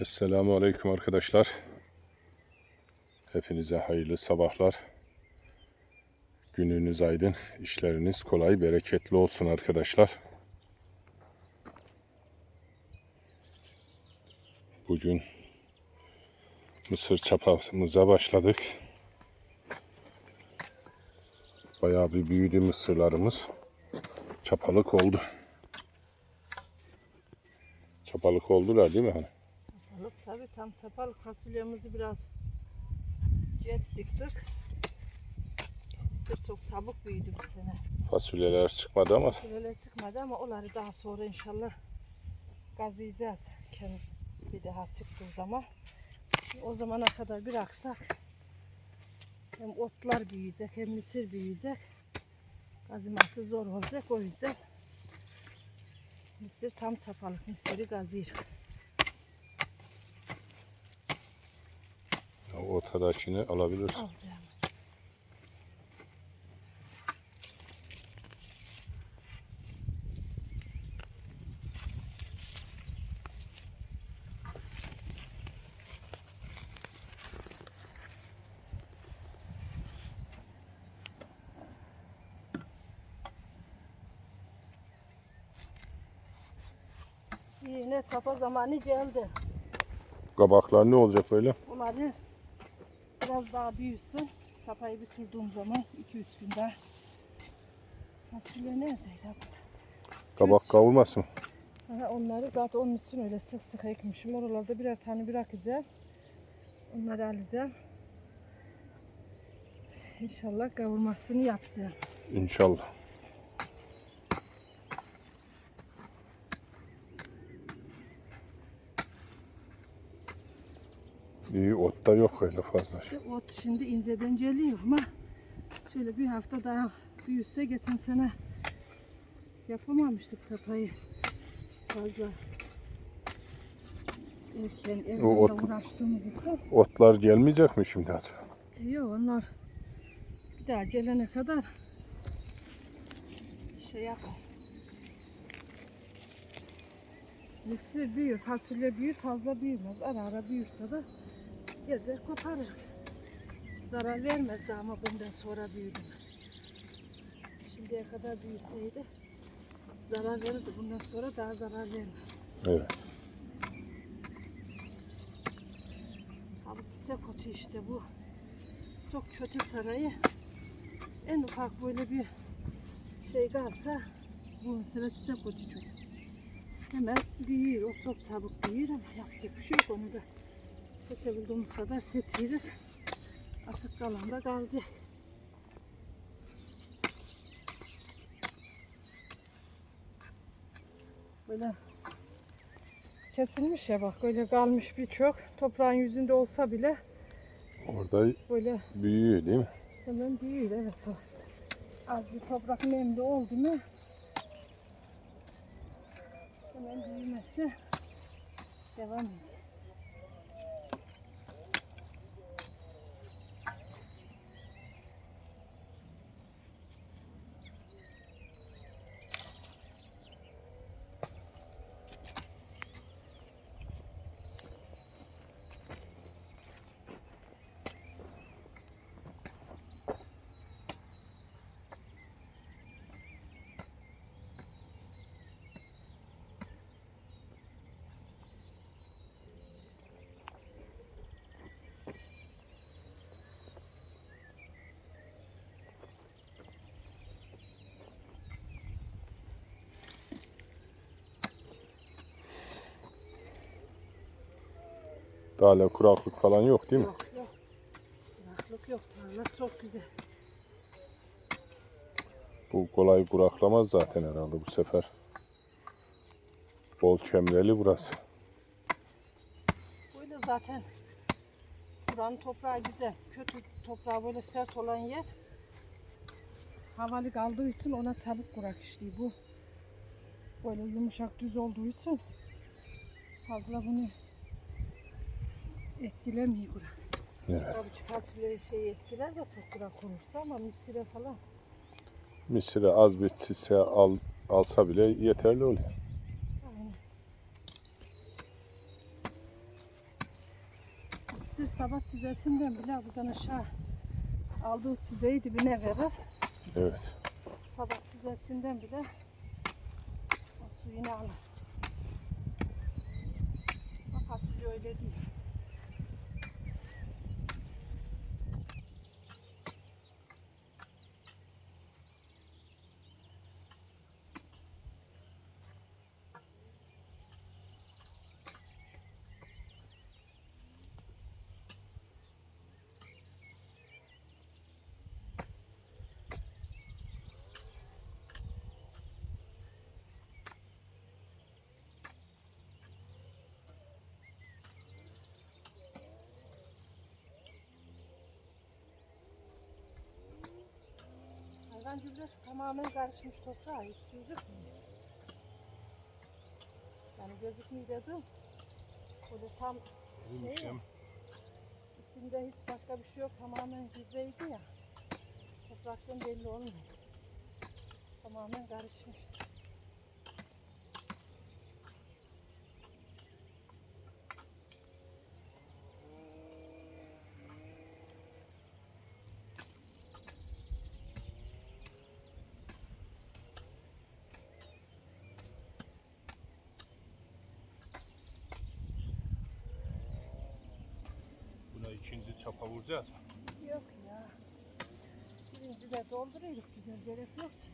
Esselamu Aleyküm arkadaşlar. Hepinize hayırlı sabahlar. Gününüz aydın, işleriniz kolay, bereketli olsun arkadaşlar. Bugün mısır çapamıza başladık. Bayağı bir büyüdü mısırlarımız. Çapalık oldu. Çapalık oldular değil mi hani? Çapalık tabii tam çapalık fasulyemizi biraz geç diktik. Mısır çok çabuk büyüdü bu sene. Fasulyeler çıkmadı ama Fasulyeler çıkmadı ama onları daha sonra inşallah gazlayacağız. Kendi bir daha çıktığı zaman. O zamana kadar bıraksak hem otlar büyüyecek hem mısır büyüyecek. Gazıması zor olacak o yüzden mısır tam çapalık mısırı gazıyırık. Ortadakini alabilir. Alacağım. Yine çapa zamanı geldi. Kabaklar ne olacak böyle? Onları biraz daha büyüsün. Sapayı bitirdiğim zaman 2-3 günde fasulye neredeydi burada? Kabak kavurması mı? Aha, onları zaten onun için öyle sık sık ekmişim. Oralarda birer tane bırakacağım. Onları alacağım. İnşallah kavurmasını yapacağım. İnşallah. İyi ot da yok öyle fazla. İşte ot şimdi inceden geliyor ama şöyle bir hafta daha büyüse geçen sene yapamamıştık sapayı fazla erken evde ot- uğraştığımız için. Otlar gelmeyecek mi şimdi acaba? Yok onlar bir daha gelene kadar şey yapar. Mısır büyür, fasulye büyür, fazla büyümez. Ara ara büyürse de gezer koparır. Zarar vermezdi ama bundan sonra büyüdü. Şimdiye kadar büyüseydi zarar verirdi. Bundan sonra daha zarar vermez. Evet. Ha bu çiçek otu işte bu. Çok kötü sarayı. En ufak böyle bir şey kalsa bu mesela çiçek otu çok. Hemen büyür. O çok çabuk büyür ama yapacak bir şey yok onu da. Seçebildiğimiz kadar seçiyoruz. Artık kalan da kalacak. Böyle kesilmiş ya bak böyle kalmış birçok. Toprağın yüzünde olsa bile Orada böyle büyüyor değil mi? hemen büyür evet. Az bir toprak nemli oldu mu hemen büyümesi devam ediyor. Daha hala kuraklık falan yok değil mi? Yok yok. Kuraklık yok. Tarla çok güzel. Bu kolay kuraklamaz zaten herhalde bu sefer. Bol çemreli burası. Böyle zaten buranın toprağı güzel. Kötü toprağı böyle sert olan yer havalı kaldığı için ona çabuk kurak işliyor. Bu böyle yumuşak düz olduğu için fazla bunu etkilemiyor. Evet. Tabii fasulye şey etkiler de çok kurak olursa ama misire falan Mısır'ı az bir çise al, alsa bile yeterli oluyor. sabah çizesinden bile buradan aşağı aldığı çizeyi dibine verir. Evet. Sabah çizesinden bile o suyunu alır. Bak fasulye öyle değil. Hayvan gübresi tamamen karışmış toprağa hiç gözükmüyor. Yani gözükmüyor dedim. Böyle tam şey ya, içinde hiç başka bir şey yok. Tamamen gübreydi ya. Topraktan belli olmuyor. Tamamen karışmış. Buna ikinci çapa vuracağız? Yok ya. Birinci de dolduruyoruz güzel gerek yok ki.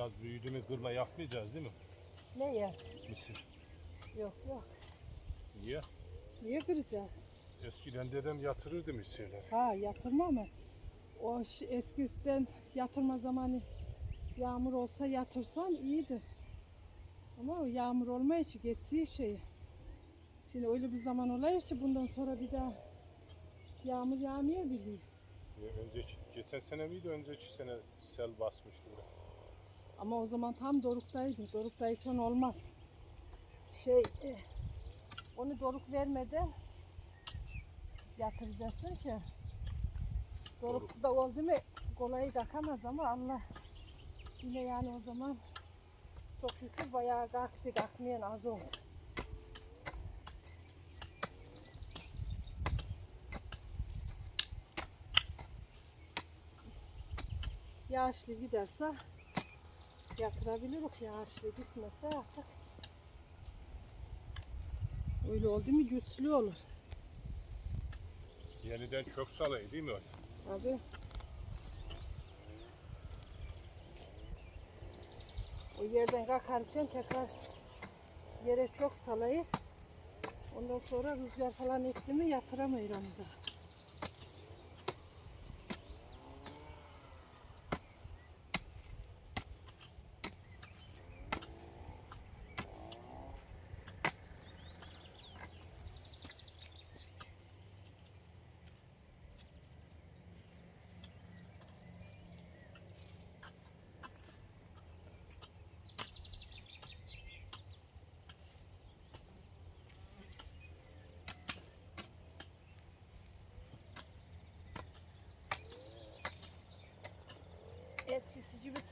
Biraz büyüdü mü kırma yapmayacağız değil mi? Ne ya? Mısır. Yok yok. Niye? Niye kıracağız? Eskiden dedem yatırırdı mısırları. Ha yatırma mı? O eskiden yatırma zamanı yağmur olsa yatırsan iyiydi. Ama o yağmur olmayınca geçiyor şeyi. Şimdi öyle bir zaman ki bundan sonra bir daha yağmur. Ee, Önceki, geçen sene miydi? Önceki sene sel basmıştı buraya. Ama o zaman tam doruktaydı. Doruktayken olmaz. Şey, eh, onu doruk vermeden yatıracaksın ki dorukta oldu mu kolayı takamaz ama Allah yine yani o zaman çok şükür bayağı kalktı kalkmayan az oldu. Yağışlı giderse yatırabiliriz yağışlı gitmese artık öyle oldu mu güçlü olur. Yeniden kök salayı değil mi öyle? Abi. O yerden kalkarken tekrar yere çok salayır. Ondan sonra rüzgar falan etti mi yatıramayır onu da.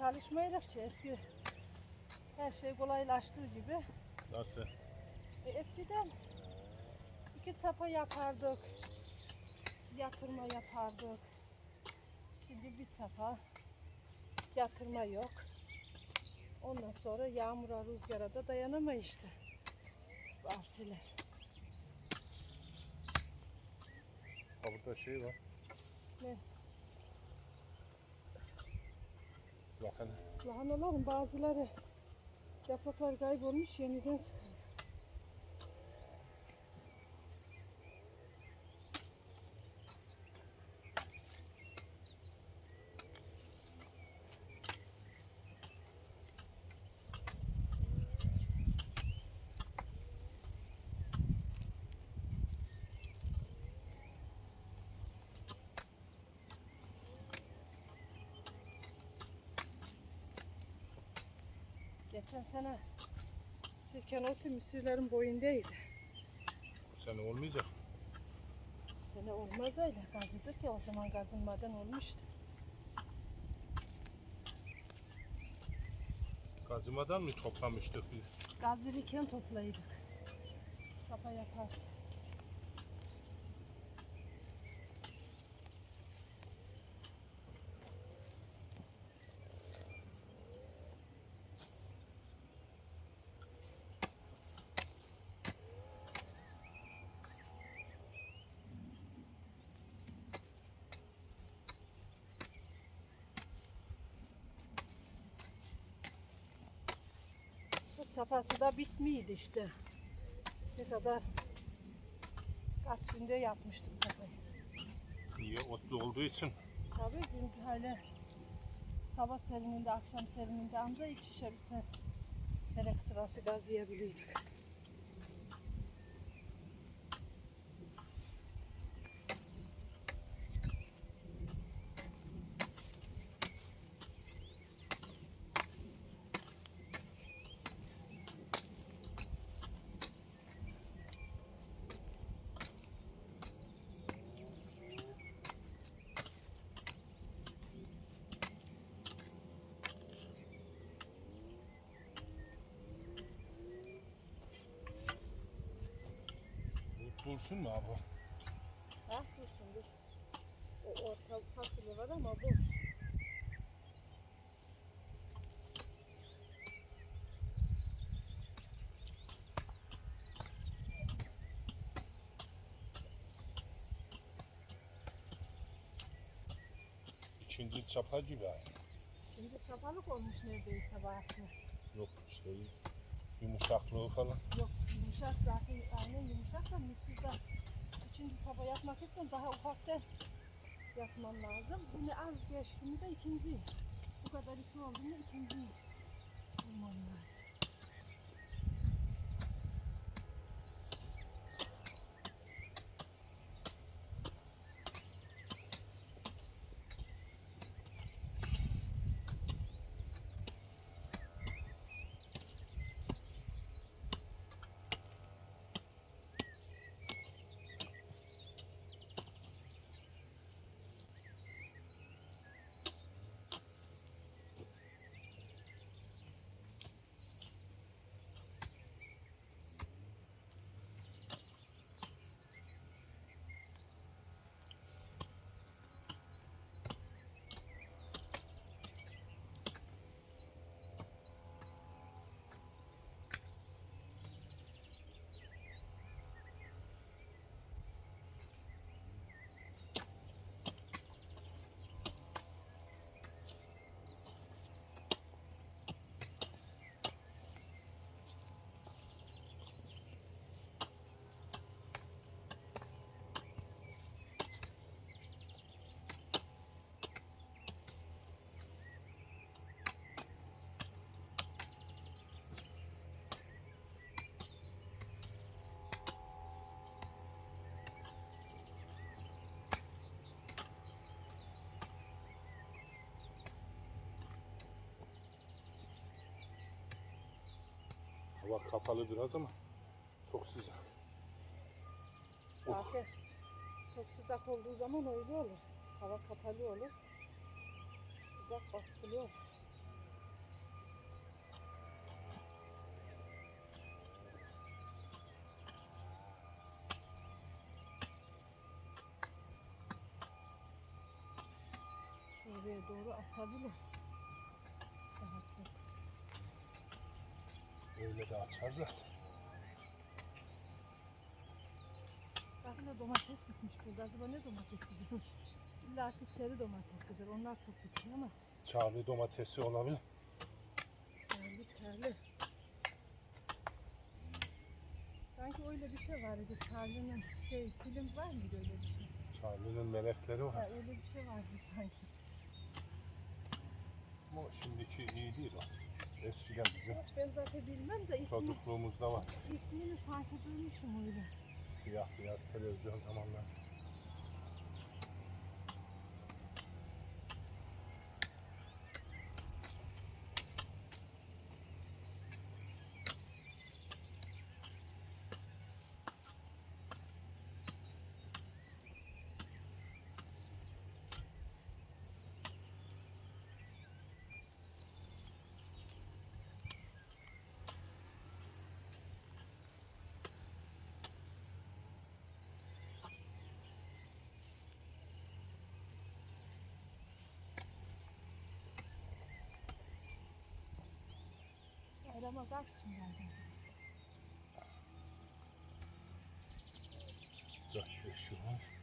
Ki eski her şey kolaylaştığı gibi. Nasıl? E, eskiden iki çapa yapardık, yatırma yapardık. Şimdi bir çapa, yatırma yok. Ondan sonra yağmura, rüzgara da dayanamayız işte. Bahçeler. Ha burada şey var. Ne? Bakın. Lahanaların bazıları yapraklar kaybolmuş yeniden çıkıyor. Geçen sene sirken otu mısırların boyundaydı. Bu sene olmayacak. Bu sene olmaz öyle. Gazladık ya o zaman gazınmadan olmuştu. Kazımadan mı toplamıştık biz? Toplaydık. Sapa yapar. Safhası da bitmiydi işte. Ne kadar kaç günde yapmıştık safhayı. Niye? Otlu olduğu için. Tabii gün öyle sabah serininde, akşam serininde anca ikişer üçer terek sırası gazlayabiliyorduk. Bu dursun mu abi? Ha dursun dur. O orta fasulye var ama bu. İkinci çapa gibi. Şimdi çapalık olmuş neredeyse bahçe. Yok şey yumuşaklığı falan. Yok yumuşak zaten aynen yumuşak da mısırda üçüncü çapa yapmak için daha ufakta yapman lazım. Bunu az geçti mi de ikinci. Bu kadar iki oldu mu ikinci bulman lazım. Hava kapalı biraz ama çok sıcak. Zaten çok sıcak olduğu zaman öyle olur. Hava kapalı olur. Sıcak baskılı olur. Şuraya doğru atabilir. Daha çok. Öyle de açar zaten. Bak Yine domates bitmiş burada. Acaba ne domatesidir? İlla ki çeri domatesidir. Onlar çok bitmiş ama Çağrı domatesi olabilir. terli terli. Sanki öyle bir şey vardı. Charlie'nin şey film var mıydı öyle bir şey? Çağrı'nın melekleri Ha, var. öyle bir şey vardı sanki. Ama şimdiki iyi değil o. Eskiden bizim ben zaten bilmem de ismi, çocukluğumuzda var. ismini sanki duymuşum öyle. Siyah beyaz televizyon zamanlar. Kaç şimdi Dört beş yıl var.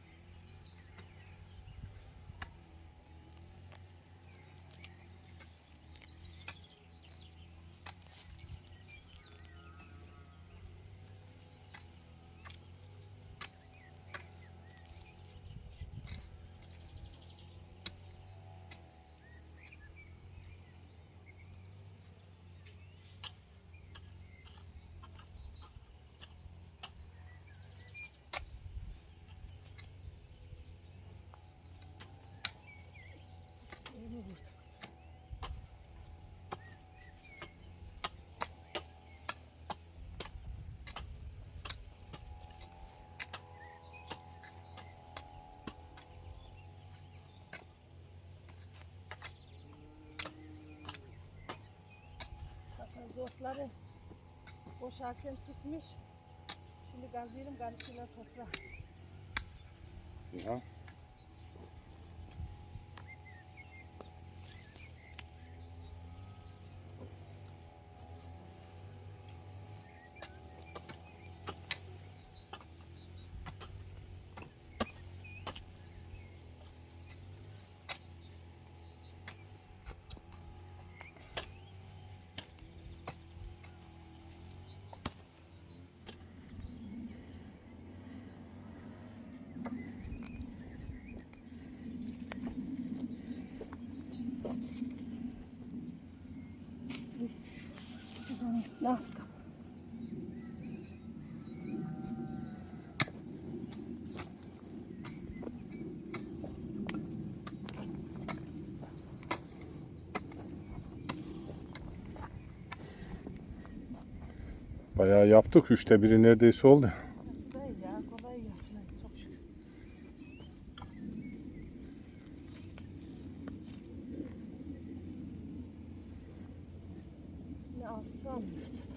Boşarken çıkmış. Şimdi gazlayalım karışıyla toprağa. Ya. Üstüne attım. Bayağı yaptık. Üçte biri neredeyse oldu. Kolay ya kolay yapıyor çok şükür. Ne alsam mı acaba?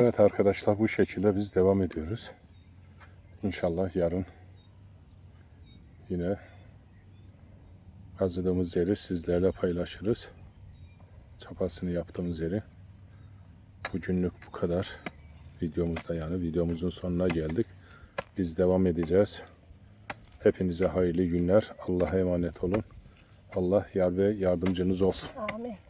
Evet arkadaşlar bu şekilde biz devam ediyoruz. İnşallah yarın yine kazıdığımız yeri sizlerle paylaşırız. Çapasını yaptığımız yeri. Bugünlük bu kadar. Videomuzda yani videomuzun sonuna geldik. Biz devam edeceğiz. Hepinize hayırlı günler. Allah'a emanet olun. Allah yar ve yardımcınız olsun. Amin.